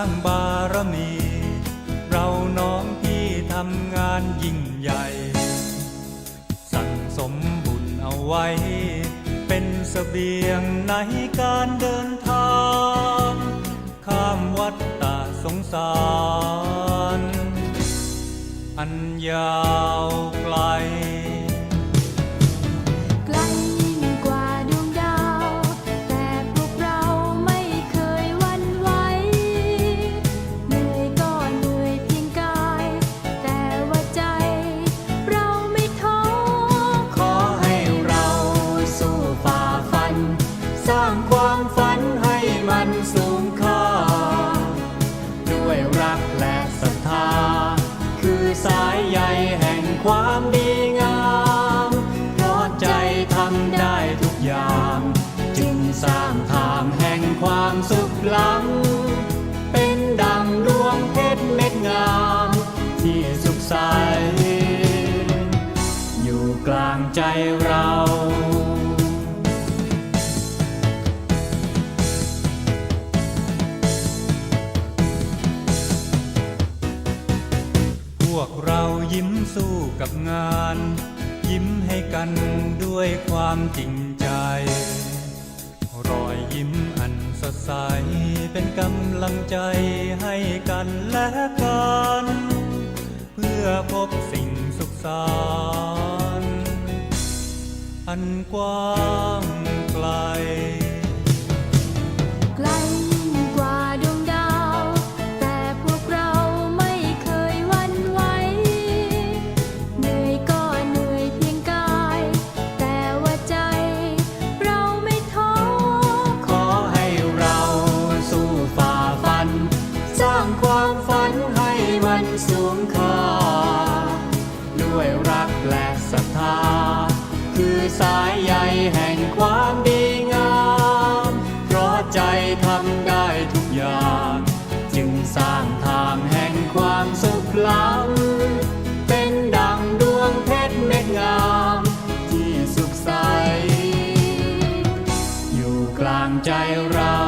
างบารมี เราน้องพี่ทำงานยิ่งใหญ่ สั่งสมบุญเอาไว้ เป็นเสบียงในการเดินทาง ข้ามวัดตาสงสาร อันยาวไกล สร้างความฝันให้มันสูงค่า ด้วยรักและศรัทธา คือสายใยแห่งความดีงามเพราะใจทำได้ทุกอย่าง จึงสร้างทางแห่งความสุขล้ำเป็นดังดวงเพชรเม็ดงาม ที่สุขใสอยู่กลางใจเรา ยิ้มสู้กับงาน ยิ้มให้กันด้วยความจริงใจ รอยยิ้มอันสดใส เป็นกำลังใจให้กันและกัน เพื่อพบสิ่งสุขสันต์อันกว้างไกล ความดีงาม เพราะใจทำได้ทุกอย่าง จึงสร้างทางแห่งความสุขล้ำเป็นดังดวงเพชรเม็ดงาม ที่สุขใส อยู่กลางใจเรา